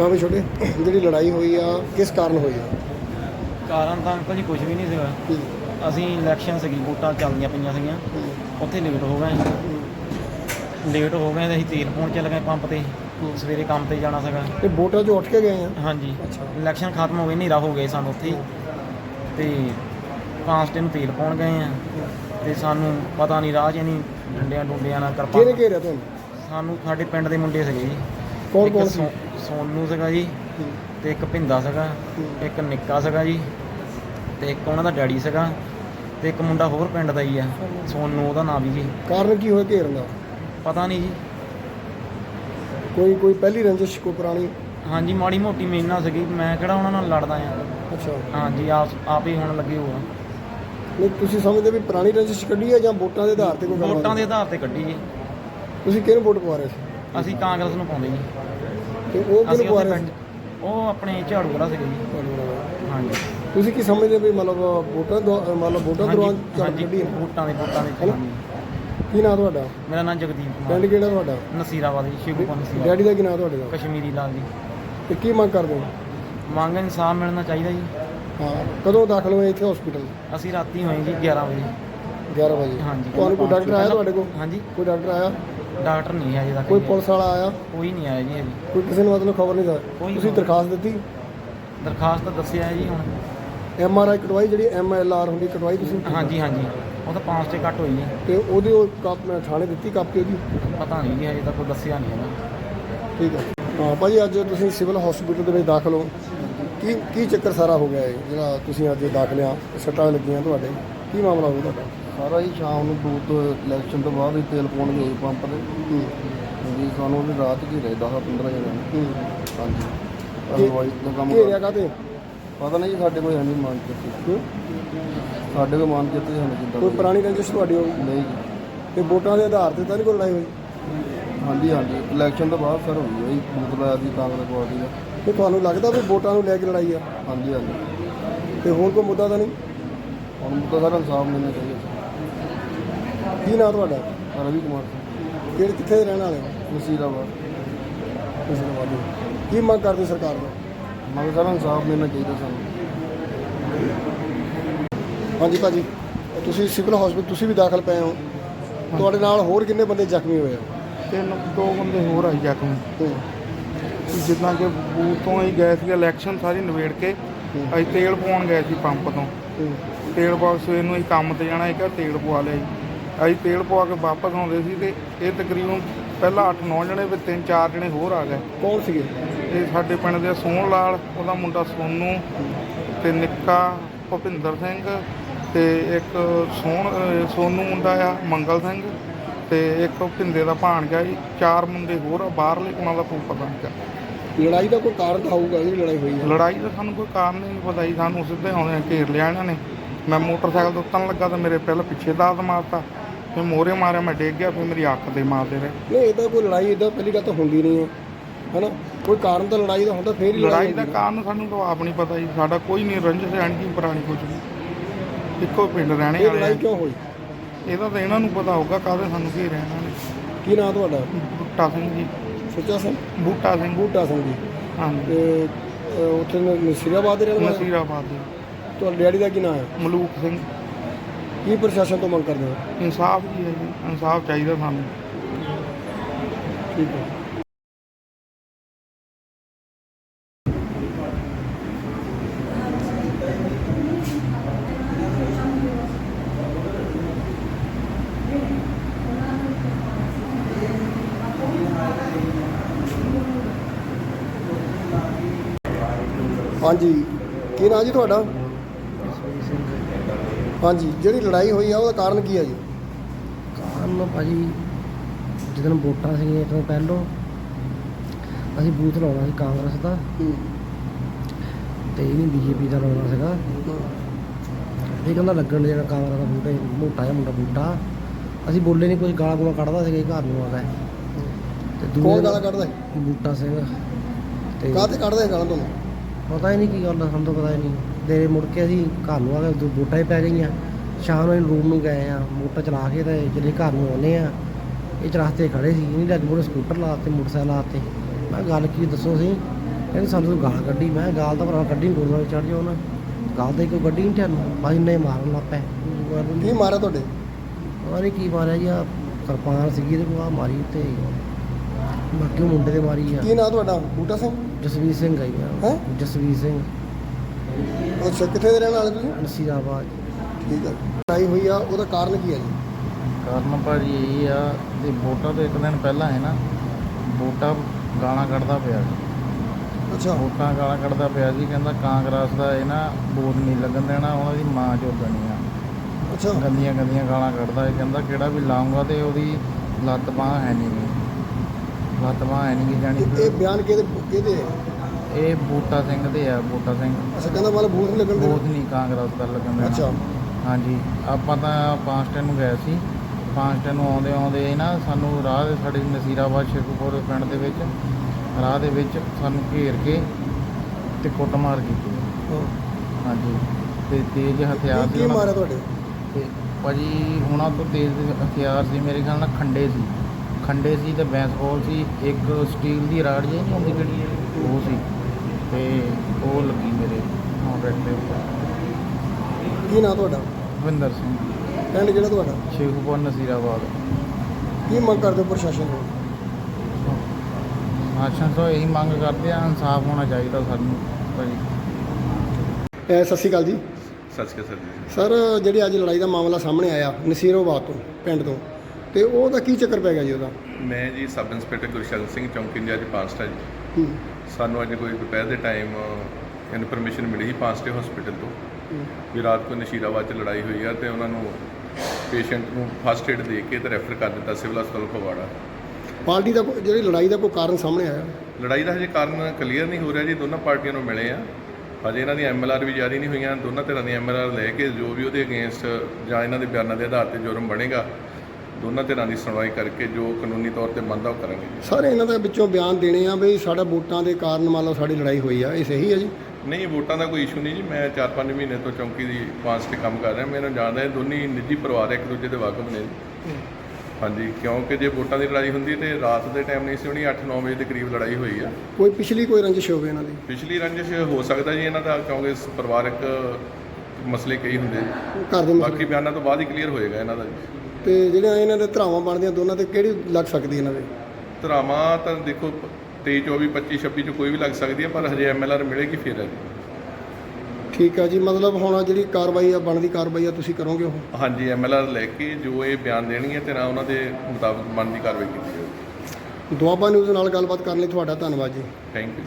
ਹਾਂ ਵੀ ਛੋਟੇ ਜਿਹੜੀ ਲੜਾਈ ਹੋਈ ਆ ਕਿਸ ਕਾਰਨ ਹੋਈ ਆ? ਕਾਰਨ ਤਾਂ ਅੰਕਲ ਜੀ ਕੁਝ ਵੀ ਨਹੀਂ ਸੀਗਾ। ਅਸੀਂ ਇਲੈਕਸ਼ਨ ਸੀਗੀ ਵੋਟਾਂ ਚੱਲਦੀਆਂ ਪਈਆਂ ਸੀਗੀਆਂ। ਉੱਥੇ ਲੇਟ ਹੋ ਗਏ। ਲੇਟ ਹੋ। ਗਏ ਤੇ ਅਸੀਂ ਤੇਲ ਪਾਉਣ ਚੱਲ ਗਏ ਪੰਪ ਤੇ। ਸਵੇਰੇ ਕੰਮ ਤੇ ਜਾਣਾ ਸੀਗਾ। ਤੇ ਵੋਟਾਂ 'ਚੋਂ ਉੱਠ ਕੇ ਗਏ ਆ? ਹਾਂਜੀ। ਇਲੈਕਸ਼ਨ ਖਤਮ ਹੋ ਗਏ ਹਨੇਰਾ ਹੋ ਗਏ ਸਾਨੂੰ ਉੱਥੇ। ਤੇ ਕਾਂਸਟੇ ਨੂੰ ਤੇਲ ਪਾਉਣ ਗਏ ਆ। ਤੇ ਸਾਨੂੰ ਪਤਾ ਨਹੀਂ ਰਾਹ 'ਚ ਨਹੀਂ ਡੰਡਿਆਂ ਡੁੰਡਿਆਂ ਨਾਲ ਕਿਹਨੇ ਕਰਪਾ ਘੇਰਿਆ ਤੁਹਾਨੂੰ ਸਾਨੂੰ ਸਾਡੇ ਪਿੰਡ ਦੇ ਮੁੰਡੇ ਸੀਗੇ ਜੀ। ਕੌਣ ਇੱਕ ਕੌਣ ਸੀ ਸੋ- ਸੋਨੂ ਸੀਗਾ ਜੀ ਹੂੰ, ਤੇ ਇੱਕ ਭਿੰਦਾ ਸੀਗਾ ਹੂੰ। ਇੱਕ ਨਿੱਕਾ ਸੀਗਾ ਜੀ ਤੇ ਇੱਕ ਉਹਨਾਂ ਦਾ ਡੈਡੀ ਸੀਗਾ ਤੇ ਇੱਕ ਮੁੰਡਾ ਹੋਰ ਪਿੰਡ ਦਾ ਹੀ ਆ ਸੋਨੂ। ਉਹਦਾ ਨਾਮ ਵੀ ਜੀ। ਕਾਰਨ ਕੀ ਹੋਇਆ ਘੇਰਨ ਦਾ? ਪਤਾ ਨਹੀਂ ਜੀ। ਕੋਈ ਕੋਈ ਪਹਿਲੀ ਰੰਜਿਸ਼ ਕੋਈ ਪੁਰਾਣੀ? ਹਾਂਜੀ ਮਾੜੀ ਮੋਟੀ ਮੇਨਾ ਸੀਗੀ ਮੈਂ ਕਿਹੜਾ ਉਹਨਾਂ ਨਾਲ ਲੜਦਾ ਆ। ਅੱਛਾ। ਹਾਂਜੀ ਆਪ ਆਪ ਹੀ ਹੁਣ ਲੱਗੇ ਹੋਆ ਨਹੀਂ ਤੁਸੀਂ ਸਮਝਦੇ ਵੀ ਪੁਰਾਣੀ ਰੰਜਿਸ਼ ਕੱਢੀ ਹੈ ਜਾਂ ਵੋਟਾਂ ਦੇ ਆਧਾਰ ਤੇ ਕੋਈ ਗੱਲਬਾਤ? ਵੋਟਾਂ ਦੇ ਆਧਾਰ ਤੇ ਕੱਢੀ ਜੀ। ਤੁਸੀਂ ਕਿਹਨੂੰ ਵੋਟ ਪਵਾ ਰਹੇ ਸੀ? ਅਸੀਂ ਕਾਂਗਰਸ ਨੂੰ ਪਾਉਂਦੇ ਜੀ ਤੇ ਉਹ ਕਿਹਨੂੰ ਅਸੀਂ ਉੱਥੇ ਪਿੰਡ ਉਹ ਆਪਣੇ ਝਾੜੂ ਵਾਲਾ ਸੀਗਾ ਜੀ। ਹਾਂਜੀ। ਤੁਸੀਂ ਕੀ ਸਮਝਦੇ ਵੀ ਮਤਲਬ ਵੋਟਾਂ ਦੋ ਮਤਲਬ ਵੋਟਾਂ ਦੌਰਾਨ ਹਾਂਜੀ, ਕੱਢੀ ਹੈ? ਵੋਟਾਂ ਦੇ ਵੋਟਾਂ ਦੇ? ਹਾਂਜੀ। ਕੀ ਨਾਂ ਤੁਹਾਡਾ? ਮੇਰਾ ਨਾਮ ਜਗਦੀਪ ਪਿੰਡ ਕੁਮਾਰ ਕਿਹੜਾ ਤੁਹਾਡਾ? ਨਸੀਰਾਬਾਦ ਜੀ ਸ਼ਿਵਕੁਮਾਰ ਨਸੀਰਾ ਡੈਡੀ ਦਾ ਕੀ ਨਾਂ ਤੁਹਾਡੇ ਦਾ? ਕਸ਼ਮੀਰੀ ਲਾਲ ਜੀ। ਤੇ ਕੀ ਮੰਗ ਕਰਦੇ ਹੋ? ਮੰਗ ਇਨਸਾਫ ਮਿਲਣਾ ਚਾਹੀਦਾ ਜੀ। ਹਾਂ ਕਦੋਂ ਦਾਖਲ ਹੋਏ ਇੱਥੇ ਹਸਪੀਟਲ ਅਸੀਂ ਰਾਤੀ ਹੋਏ ਜੀ 11 ਵਜੇ। 11 ਵਜੇ। ਹਾਂਜੀ। ਤੁਹਾਨੂੰ ਕੋਈ ਡਾਕਟਰ ਆਇਆ ਤੁਹਾਡੇ ਕੋਲ? ਹਾਂਜੀ। ਕੋਈ ਡਾਕਟਰ ਆਇਆ? ਡਾਕਟਰ ਨਹੀਂ ਹੈ ਅਜੇ ਤੱਕ ਕੋਈ। ਪੁਲਿਸ ਵਾਲਾ ਆਇਆ? ਕੋਈ ਨਹੀਂ ਆਇਆ ਜੀ ਅਜੇ। ਕੋਈ ਕਿਸੇ ਨੂੰ ਮਤਲਬ ਖਬਰ ਨਹੀਂ ਕੋਈ ਤੁਸੀਂ ਦਰਖਾਸਤ ਦਿੱਤੀ? ਦਰਖਾਸਤ ਤਾਂ ਦੱਸਿਆ ਹੈ ਜੀ ਹੁਣ। ਐਮ ਆਰ ਆਈ ਕਟਵਾਈ ਜਿਹੜੀ ਐਮ ਐਲ ਆਰ ਹੁੰਦੀ ਕਟਵਾਈ ਤੁਸੀਂ? ਹਾਂਜੀ ਹਾਂਜੀ। ਉਹ ਤਾਂ ਪੰਜ ਤੇ ਘੱਟ ਹੋਈ ਜੀ। ਤੇ ਉਹਦੇ ਉਹ ਕਾਪ ਮੈਂ ਥਾਣੇ ਦਿੱਤੀ ਕਾਪੀ ਉਹਦੀ? ਪਤਾ ਨਹੀਂ ਜੀ ਹਜੇ ਤੱਕ ਕੋਈ ਦੱਸਿਆ ਨਹੀਂ ਹੈਗਾ। ਠੀਕ ਹੈ। ਹਾਂ ਭਾਜੀ ਅੱਜ ਤੁਸੀਂ ਸਿਵਲ ਹਸਪੀਟਲ ਦੇ ਵਿੱਚ ਦਾਖਲ ਹੋ। ਕੀ ਕੀ ਚੱਕਰ ਸਾਰਾ ਹੋ ਗਿਆ ਹੈ ਜਿਹੜਾ ਤੁਸੀਂ ਅੱਜ ਦਾਖਲ ਆ ਸੱਟਾਂ ਲੱਗੀਆਂ ਤੁਹਾਡੇ। ਕੀ ਮਾਮਲਾ ਹੋ ਤੁਹਾਡਾ ਸਾਰਾ ਹੀ ਸ਼ਾਮ ਨੂੰ ਬੂਥ ਇਲੈਕਸ਼ਨ ਤੋਂ ਬਾਅਦ ਹੀ ਤੇਲ ਪਾਉਣ ਗਏ ਪੰਪ ਤੇ। ਜੀ ਸਾਨੂੰ ਉਹਨੇ ਰਾਤ ਹੀ ਰਹੇ 10 15 ਜਣੇ। ਹਾਂਜੀ। ਕੀ- ਅਲਵਾਈ ਦਾ ਕੰਮ ਘੇਰਿਆ ਕਾਤੇ ਪਤਾ ਨਹੀਂ ਜੀ ਸਾਡੇ ਕੋਲ ਹੈ ਨਹੀਂ ਮਾਨ ਕੀਤੀ ਸਾਡੇ ਕੋਲ ਮਾਨ ਕੀਤੀ ਸਾਨੂੰ ਕਿੱਦਾਂ ਕੋਈ ਪੁਰਾਣੀ ਰੰਜਿਸ਼ ਤੁਹਾਡੀ ਹੋਈ? ਨਹੀਂ ਜੀ। ਤੇ ਵੋਟਾਂ ਦੇ ਆਧਾਰ ਤੇ ਤਾਂ ਨਹੀਂ ਕੋਈ ਲੜਾਈ ਹੋਈ? ਹਾਂਜੀ ਹਾਂਜੀ। ਇਲੈਕਸ਼ਨ ਤੋਂ ਬਾਅਦ ਸਰ ਹੋਈ ਹੈ ਜੀ ਲਾਇਆ ਸੀ ਕਾਂਗਰਸ ਪਾਰਟੀ ਦਾ ਤੇ ਤੁਹਾਨੂੰ ਲੱਗਦਾ ਵੀ ਵੋਟਾਂ ਨੂੰ ਲੈ ਕੇ ਲੜਾਈ ਆ? ਹਾਂਜੀ ਹਾਂਜੀ। ਤੇ ਹੋਰ ਕੋਈ ਮੁੱਦਾ ਤਾਂ ਨਹੀਂ? ਹੁਣ ਤਾਂ ਸਰ ਇਨਸਾਫ ਮਿਲਣਾ ਚਾਹੀਦਾ। ਕੀ ਨਾਂ ਤੁਹਾਡਾ? ਰਵੀ ਕੁਮਾਰ ਕਿਹੜੇ ਕਿੱਥੇ ਦੇ ਰਹਿਣ ਵਾਲੇ ਹੋ? ਨਸੀਰਾਬਾਦ ਵਾਲੀ ਕੀ ਮੰਗ ਕਰਦੇ ਸਰਕਾਰ ਤੋਂ? ਸਰ ਇਨਸਾਫ ਮਿਲਣਾ ਚਾਹੀਦਾ ਸਾਨੂੰ। ਹਾਂਜੀ ਭਾਜੀ ਤੁਸੀਂ ਸਿਵਲ ਹਸਪੀਟਲ ਤੁਸੀਂ ਵੀ ਦਾਖਲ ਪਏ ਹੋ। ਤੁਹਾਡੇ ਨਾਲ ਹੋਰ ਕਿੰਨੇ ਬੰਦੇ ਜ਼ਖਮੀ ਹੋਏ ਆ? ਤਿੰਨ ਦੋ ਬੰਦੇ ਹੋਰ ਆਈ ਜ਼ਖਮੀ। ਹੂੰ, ਜਿੱਦਾਂ ਕਿ ਬੂਥ ਤੋਂ ਹੀ ਗਏ ਸੀ ਇਲੈਕਸ਼ਨ ਸਾਰੀ ਨਿਬੇੜ ਕੇ ਅਸੀਂ ਤੇਲ ਪਵਾਉਣ ਗਏ ਸੀ ਪੰਪ ਤੋਂ। ਹੂੰ, ਤੇਲ ਪਾ ਸਵੇਰ ਨੂੰ ਅਸੀਂ ਕੰਮ ਤੇ ਜਾਣਾ ਇੱਕ ਤੇਲ ਪਵਾ ਲਿਆ ਜੀ। ਅਸੀਂ ਤੇਲ ਪਵਾ ਕੇ ਵਾਪਸ ਆਉਂਦੇ ਸੀ ਤੇ ਇਹ ਤਕਰੀਬਨ ਪਹਿਲਾਂ 8-9 ਜਣੇ ਵੀ ਤਿੰਨ ਚਾਰ ਜਣੇ ਹੋਰ ਆ ਗਏ। ਕੌਣ ਸੀਗੇ? ਇਹ ਸਾਡੇ ਪਿੰਡ ਦੇ ਸੋਹਣ ਲਾਲ ਉਹਦਾ ਮੁੰਡਾ ਸੋਨੂ ਤੇ ਨਿੱਕਾ ਭੁਪਿੰਦਰ ਸਿੰਘ ਤੇ ਇੱਕ ਸੋਹਣ ਸੋਨੂ ਮੁੰਡਾ ਆ ਮੰਗਲ ਸਿੰਘ ਤੇ ਇੱਕ ਭਿੰਦੇ ਦਾ ਭਾਣਜਾ ਜੀ ਚਾਰ ਮੁੰਡੇ ਹੋਰ ਆ ਬਾਹਰਲੇ ਉਹਨਾਂ ਦਾ ਕੋਈ ਪਤਾ ਨਹੀਂ ਲੜਾਈ ਦਾ ਕੋਈ ਕਾਰਨ ਤਾਂ ਹੋਊਗਾ ਜਿਹੜੀ ਲੜਾਈ ਹੋਈ ਹੈ। ਲੜਾਈ ਦਾ ਸਾਨੂੰ ਕੋਈ ਕਾਰਨ ਨਹੀਂ ਪਤਾ ਜੀ ਸਾਨੂੰ ਸਿੱਧੇ ਆਉਂਦੇ ਘੇਰ ਲਿਆ ਇਹਨਾਂ ਨੇ। ਮੈਂ ਮੋਟਰਸਾਈਕਲ ਤੋਂ ਉਤਰਨ ਲੱਗਾ ਤਾਂ ਮੇਰੇ ਪਹਿਲਾਂ ਪਿੱਛੇ ਦਾਤ ਮਾਰਤਾ। ਫਿਰ ਮੋਰੇ ਮਾਰਿਆ ਮੈਂ ਡਿੱਗ ਗਿਆ ਫਿਰ ਮੇਰੀ ਅੱਖ ਤੇ ਮਾਰਦੇ ਰਹੇ। ਨਹੀਂ ਇਹ ਤਾਂ ਕੋਈ ਲੜਾਈ ਇਦਾਂ ਪਹਿਲੀ ਗੱਲ ਤਾਂ ਹੁੰਦੀ ਨਹੀਂ ਹੈ। ਹੈਨਾ? ਕੋਈ ਕਾਰਨ ਤਾਂ ਲੜਾਈ ਦਾ ਹੁੰਦਾ ਫੇਰ ਹੀ ਲੜਾਈ ਦਾ ਹੁੰਦੀ ਹੈ। ਕਾਰਨ ਸਾਨੂੰ ਤਾਂ ਆਪ ਨਹੀਂ ਪਤਾ ਜੀ ਸਾਡਾ ਕੋਈ ਨਹੀਂ ਰੰਜਿਸ਼ ਆਣਕੀ ਪੁਰਾਣੀ ਕੁਝ ਨਹੀਂ। ਇੱਕੋ ਪਿੰਡ ਰਹਿਣੇ ਇਹ ਵਾਲੇ ਲੜਾਈ ਆ। ਕਿਉਂ ਹੋਈ? ਇਹਦਾ ਤਾਂ ਇਹਨਾਂ ਨੂੰ ਪਤਾ ਹੋਊਗਾ ਕਾਹਦੇ ਸਾਨੂੰ ਘੇਰਿਆ ਇਹਨਾਂ ਨੇ ਕੀ ਨਾਂ ਤੁਹਾਡਾ? ਬੂਟਾ ਸਿੰਘ ਜੀ। ਸੁੱਚਾ ਸਿੰਘ? ਬੂਟਾ ਸਿੰਘ। ਬੂਟਾ ਸਿੰਘ ਜੀ। ਹਾਂਜੀ। ਤੇ ਉੱਥੇ ਨਸੀਰਾਬਾਦ ਦੇ ਰਹਿਣ ਵਾਲੇ ਨਸੀਰਾਬਾਦ ਦੇ। ਤੁਹਾਡੇ ਡੈਡੀ ਦਾ ਕੀ ਨਾਂ ਹੈ? ਮਲੂਕ ਸਿੰਘ। ਕੀ ਪ੍ਰਸ਼ਾਸਨ ਤੋਂ ਮੰਗ ਕਰਦੇ ਹੋ? ਇਨਸਾਫ ਜੀ ਹੈ ਜੀ ਇਨਸਾਫ ਚਾਹੀਦਾ ਸਾਨੂੰ। ਠੀਕ ਹੈ। ਹਾਂਜੀ ਕੀ ਨਾਂ ਜੀ ਤੁਹਾਡਾ? ਹਾਂਜੀ ਜਿਹੜੀ ਲੜਾਈ ਹੋਈ ਆ ਉਹਦਾ ਕਾਰਨ ਕੀ ਆ ਜੀ? ਕਾਰਨ ਭਾਜੀ ਜਦੋਂ ਵੋਟਾਂ ਸੀਗੀਆਂ ਤੋਂ ਪਹਿਲੋਂ ਅਸੀਂ ਬੂਥ ਲਾਉਣਾ ਸੀ ਕਾਂਗਰਸ ਦਾ। ਤੇ ਇਹਨੇ ਬੀਜੇਪੀ ਦਾ ਲਾਉਣਾ ਸੀਗਾ। ਇਹ ਕਹਿੰਦਾ ਲੱਗਣ ਦੇਣਾ ਕਾਂਗਰਸ ਦਾ ਬੂਟਾ ਮੋਟਾ ਜਿਹਾ ਮੁੰਡਾ ਬੂਟਾ। ਅਸੀਂ ਬੋਲੇ ਨਹੀਂ ਕੋਈ ਗਾਲਾਂ ਗੂਲਾਂ ਕੱਢਦਾ ਸੀਗਾ ਘਰ ਨੂੰ ਆ ਕੇ ਤੇ ਦਿਨ ਗਾਲਾਂ ਕੱਢਦਾ ਬੂਟਾ ਸਿੰਘ ਤੇ ਕਾਹਤੇ ਕੱਢਦਾ ਗਾਲਾਂ ਤੁਹਾਨੂੰ? ਪਤਾ ਹੀ ਨਹੀਂ ਕੀ ਗੱਲ ਸਾਨੂੰ ਤਾਂ ਪਤਾ ਹੀ ਨਹੀਂ। ਦੇ ਮੁੜ ਕੇ ਅਸੀਂ ਘਰ ਨੂੰ ਆ ਕੇ ਦੋ ਵੋਟਾਂ ਹੀ ਪੈ ਗਈਆਂ। ਸ਼ਾਮ ਨੂੰ ਰੂਮ ਨੂੰ ਗਏ ਆ ਮੋਟਰ ਚਲਾ ਕੇ ਤੇ ਜਿਹੜੇ ਘਰ ਨੂੰ ਆਉਂਦੇ ਆ ਇਹ ਚਰਸਤੇ ਖੜੇ ਸੀ ਨਹੀਂ ਲੱਗ ਮੋੜੇ ਸਕੂਟਰ ਲਾਤੇ ਮੋਟਰਸਾਈਕਲ ਲਾਤੇ ਮੈਂ ਗੱਲ ਕੀ ਦੱਸੋ ਸੀ ਕਹਿੰਦੇ ਸਾਨੂੰ ਤੂੰ ਗਾਲ ਕੱਢੀ। ਮੈਂ ਗਾਲ ਤਾਂ ਭਰਾ ਕੱਢੀ ਗੋਲਾਂ ਵਿੱਚ ਚੜ ਜਾਓ ਨਾ। ਗਾਲ ਤਾਂ ਕੋਈ ਕੱਢੀ ਨਹੀਂ ਤੁਹਾਨੂੰ। ਬਾਈ ਨੇ ਮਾਰਨ ਲੱਗ ਪਏ ਕੀ ਮਾਰਿਆ ਤੁਹਾਡੇ? ਨਹੀਂ ਕੀ ਮਾਰਿਆ ਜੀ ਆ ਕਿਰਪਾਨ ਸੀਗੀ ਤੇ ਆ ਮਾਰੀ ਤੇ ਬਾਕੀ ਮੁੰਡੇ ਦੇ ਮਾਰੀ ਆ। ਕੀ ਨਾਂ ਤੁਹਾਡਾ? ਬੂਟਾ ਸਿੰਘ? ਜਸਵੀਰ ਸਿੰਘ ਆਈ ਆ ਹੈਂ? ਜਸਵੀਰ ਸਿੰਘ। ਅੱਛਾ ਕਿੱਥੇ ਦੇ ਰਹਿਣ ਵਾਲੇ ਤੁਸੀਂ? ਨਸੀਰਾਬਾਦ ਠੀਕ ਹੈ ਲੜਾਈ ਹੋਈ ਆ ਉਹਦਾ ਕਾਰਨ ਕੀ ਹੈ ਜੀ? ਕਾਰਨ ਭਾਜੀ ਇਹ ਆ ਤੇ ਵੋਟਾਂ ਤੋਂ ਇੱਕ ਦਿਨ ਪਹਿਲਾਂ ਹੈ ਨਾ ਵੋਟਾਂ ਗਾਲਾਂ ਕੱਢਦਾ ਪਿਆ ਸੀ। ਅੱਛਾ। ਵੋਟਾਂ ਗਾਲਾਂ ਕੱਢਦਾ ਪਿਆ ਸੀ ਕਹਿੰਦਾ ਕਾਂਗਰਸ ਦਾ ਇਹ ਨਾ ਵੋਟ ਨਹੀਂ ਲੱਗਣ ਦੇਣਾ ਉਹਨਾਂ ਦੀ ਮਾਂ ਚੋਦਣੀ ਆ। ਅੱਛਾ। ਗੰਦੀਆਂ ਗੰਦੀਆਂ ਗਾਲਾਂ ਕੱਢਦਾ ਇਹ ਕਹਿੰਦਾ ਕਿਹੜਾ ਵੀ ਲਾਉਂਗਾ ਤੇ ਉਹਦੀ ਲੱਤ ਬਾਂਹ ਹੈ ਨਹੀਂ ਗੀ। ਲੱਤ ਬਾਂਹ ਹੈ ਨਹੀਂ ਗੀ ਜਾਣੀ ਇਹ ਬਿਆਨ ਕਿਹਦੇ ਕਿਹਦੇ ਹੈ? ਇਹ ਬੂਟਾ ਸਿੰਘ ਦੇ ਆ ਬੂਟਾ ਸਿੰਘ। ਅੱਛਾ ਕਹਿੰਦਾ ਮਤਲਬ ਬੂਥ ਨਹੀਂ ਲੱਗਣ ਦੇ ਵੋਟ ਨਹੀਂ ਕਾਂਗਰਸ ਦਾ ਲੱਗਣ ਦੇਣਾ। ਅੱਛਾ। ਹਾਂਜੀ ਆਪਾਂ ਤਾਂ ਪਾਂਸਟੇ ਨੂੰ ਗਏ ਸੀ। ਪਾਂਸਟੇ ਨੂੰ ਆਉਂਦੇ ਆਉਂਦੇ ਨਾ ਸਾਨੂੰ ਰਾਹ ਦੇ ਸਾਡੇ ਨਸੀਰਾਬਾਦ ਸ਼ੇਖੂਪੁਰ ਪਿੰਡ ਦੇ ਵਿੱਚ ਰਾਹ ਦੇ ਵਿੱਚ ਸਾਨੂੰ ਘੇਰ ਕੇ ਤੇ ਕੁੱਟਮਾਰ ਕੀਤੀ। ਹਾਂਜੀ ਤੇ ਤੇਜ਼ ਹਥਿਆਰ ਸੀ ਕੀ ਮਾਰਿਆ ਦੇ। ਤੁਹਾਡੇ? ਤੇ ਭਾਜੀ ਉਹਨਾਂ ਤੋਂ ਤੇਜ਼ ਹਥਿਆਰ ਸੀ ਮੇਰੇ ਖਿਆਲ ਨਾਲ ਖੰਡੇ ਸੀ। ਖੰਡੇ ਸੀ ਤੇ ਬੈਸਬਾਲ ਸੀ ਇੱਕ ਸਟੀਲ ਦੀ ਰਾੜ ਜਿਹੀ ਨਹੀਂ ਹੁੰਦੀ ਜਿਹੜੀ ਉਹ ਸੀ। ਤੇ ਉਹ ਲੱਗੀ ਮੇਰੇ ਹੌਂਡ ਦੇ ਉੱਪਰ। ਕੀ ਨਾਂ ਤੁਹਾਡਾ? ਵਿੰਦਰ ਸਿੰਘ। ਪਿੰਡ ਜਿਹੜਾ ਤੁਹਾਡਾ? ਸ਼ੇਖੂਪੁਰ ਨਸੀਰਾਬਾਦ। ਕੀ ਮੰਗ ਕਰਦੇ ਹੋ ਪ੍ਰਸ਼ਾਸਨ ਕੋਲ ਆਸ਼ਾ ਤੋਂ ਇਹੀ ਮੰਗ ਕਰਦੇ ਆ ਇਨਸਾਫ ਹੋਣਾ ਚਾਹੀਦਾ ਸਾਨੂੰ ਭਾਜੀ ਇਹ ਸਤਿ ਸ਼੍ਰੀ ਅਕਾਲ ਜੀ। ਸਤਿ ਸ਼੍ਰੀ ਅਕਾਲ ਸਰ ਸਰ ਜਿਹੜੀ ਅੱਜ ਲੜਾਈ ਦਾ ਮਾਮਲਾ ਸਾਹਮਣੇ ਆਇਆ ਨਸੀਰੋਬਾਦ ਤੋਂ ਪਿੰਡ ਤੋਂ ਤੇ ਉਹਦਾ ਕੀ ਚੱਕਰ ਪੈ ਗਿਆ ਜੀ ਉਹਦਾ? ਮੈਂ ਜੀ ਸਬ ਇੰਸਪੈਕਟਰ ਗੁਰਸ਼ਰਨ ਸਿੰਘ ਚੌਂਕੀ ਇੰਚਾਰਜ ਪਾਸਟਾ ਜੀ। ਸਾਨੂੰ ਅੱਜ ਕੋਈ ਦੁਪਹਿਰ ਦੇ ਟਾਈਮ ਇਨਫੋਰਮੇਸ਼ਨ ਮਿਲੀ ਸੀ ਪਾਸਟੇ ਹਸਪੀਟਲ ਤੋਂ। ਵੀ ਰਾਤ ਨੂੰ ਨਸ਼ੀਰਾਬਾਦ 'ਚ ਲੜਾਈ ਹੋਈ ਆ ਤੇ ਉਹਨਾਂ ਨੂੰ ਪੇਸ਼ੈਂਟ ਨੂੰ ਫਸਟ ਏਡ ਦੇ ਕੇ ਤੇ ਰੈਫਰ ਕਰ ਦਿੱਤਾ ਸਿਵਲ ਹਸਪਤਾਲ ਫਗਵਾੜਾ। ਪਾਰਟੀ ਦਾ ਕੋਈ- ਜਿਹੜੀ ਲੜਾਈ ਦਾ ਕੋਈ ਕਾਰਨ ਸਾਹਮਣੇ ਆਇਆ? ਲੜਾਈ ਦਾ ਹਜੇ ਕਾਰਨ ਕਲੀਅਰ ਨਹੀਂ ਹੋ ਰਿਹਾ ਜੀ ਦੋਨਾਂ ਪਾਰਟੀਆਂ ਨੂੰ ਮਿਲੇ ਆ। ਹਜੇ ਇਹਨਾਂ ਦੀ ਐਮਐਲਆਰ ਵੀ ਜਾਰੀ ਨਹੀਂ ਹੋਈਆਂ ਦੋਨਾਂ ਧਿਰਾਂ ਦੀ ਐਮਐਲਆਰ ਲੈ ਕੇ ਜੋ ਵੀ ਉਹਦੇ ਅਗੇਂਸਟ ਜਾਂ ਇਹਨਾਂ ਦੇ ਬਿਆਨਾਂ ਦੇ ਆਧਾਰ ਤੇ ਜੁਰਮ ਬਣੇਗਾ ਦੋਨਾਂ ਧਿਰਾਂ ਦੀ ਸੁਣਵਾਈ ਕਰਕੇ ਜੋ ਕਾਨੂੰਨੀ ਤੌਰ ਤੇ ਬਣਦਾ ਉਹ ਕਰਾਂਗੇ। ਸਾਰੇ ਇਹਨਾਂ ਦੇ ਵਿੱਚੋਂ ਬਿਆਨ ਦੇਣੇ ਆ ਵੀ ਸਾਡਾ ਵੋਟਾਂ ਦੇ ਕਾਰਨ ਮੰਨ ਲਓ ਸਾਡੀ ਲੜਾਈ ਹੋਈ ਆ। ਇਹ ਸਹੀ ਹੈ ਜੀ? ਨਹੀਂ ਵੋਟਾਂ ਦਾ ਕੋਈ ਇਸ਼ੂ ਨਹੀਂ ਜੀ। ਮੈਂ 4-5 ਮਹੀਨੇ ਤੋਂ ਚੌਂਕੀ ਦੀ ਪਾਸ ਤੇ ਕੰਮ ਕਰ ਰਿਹਾ। ਮੈਨੂੰ ਜਾਣਦਾ ਇਹ ਦੋਨੀ ਨਿੱਜੀ ਪਰਿਵਾਰ ਇੱਕ ਦੂਜੇ ਦੇ ਵਾਕਫ ਨੇ ਹਾਂਜੀ ਕਿਉਂਕਿ ਜੇ ਵੋਟਾਂ ਦੀ ਲੜਾਈ ਹੁੰਦੀ ਤੇ ਰਾਤ ਦੇ ਟਾਈਮ ਨਹੀਂ ਸੀ ਹੋਣੀ 8-9 ਵਜੇ ਦੇ ਕਰੀਬ ਲੜਾਈ ਹੋਈ ਆ। ਕੋਈ ਪਿਛਲੀ ਕੋਈ ਰੰਜਿਸ਼ ਹੋਵੇ ਇਹਨਾਂ ਦੀ? ਪਿਛਲੀ ਰੰਜਿਸ਼ ਹੋ ਸਕਦਾ ਜੀ ਇਹਨਾਂ ਦਾ ਕਿਉਂਕਿ ਇਸ ਪਰਿਵਾਰਕ ਮਸਲੇ ਕਈ ਹੁੰਦੇ। ਘਰ ਦੇ ਬਾਕੀ ਬਿਆਨਾਂ ਤੋਂ ਬਾਅਦ ਹੀ ਕਲੀਅਰ ਹੋਏਗਾ ਇਹਨਾਂ ਦਾ ਜੀ। ਤੇ ਜਿਹੜੀਆਂ ਇਹਨਾਂ ਦੇ ਧਰਾਵਾਂ ਬਣਦੀਆਂ ਦੋਨਾਂ ਤੇ ਕਿਹੜੀ ਲੱਗ ਸਕਦੀ ਇਹਨਾਂ ਦੇ? ਧਰਾਵਾਂ ਤਾਂ ਦੇਖੋ 23 24 25 26 ਚ ਕੋਈ ਵੀ ਲੱਗ ਸਕਦੀ ਹੈ ਪਰ ਹਜੇ ਐਮਐਲਆਰ ਮਿਲੇਗੀ ਫਿਰ ਹੈ ਜੀ। ਠੀਕ ਆ ਜੀ ਮਤਲਬ ਹੁਣ ਜਿਹੜੀ ਕਾਰਵਾਈ ਆ ਬਣਦੀ ਕਾਰਵਾਈ ਆ ਤੁਸੀਂ ਕਰੋਗੇ ਉਹ? ਹਾਂਜੀ ਐਮਐਲਆਰ ਲੈ ਕੇ ਜੋ ਇਹ ਬਿਆਨ ਦੇਣਗੇ ਤੇ ਨਾ ਉਹਨਾਂ ਦੇ ਮੁਤਾਬਕ ਬਣਦੀ ਕਾਰਵਾਈ ਕੀਤੀ ਜਾਵੇਗੀ ਦੁਆਬਾ ਨਿਊਜ਼ ਨਾਲ ਗੱਲਬਾਤ ਕਰਨ ਲਈ ਤੁਹਾਡਾ ਧੰਨਵਾਦ ਜੀ। Thank you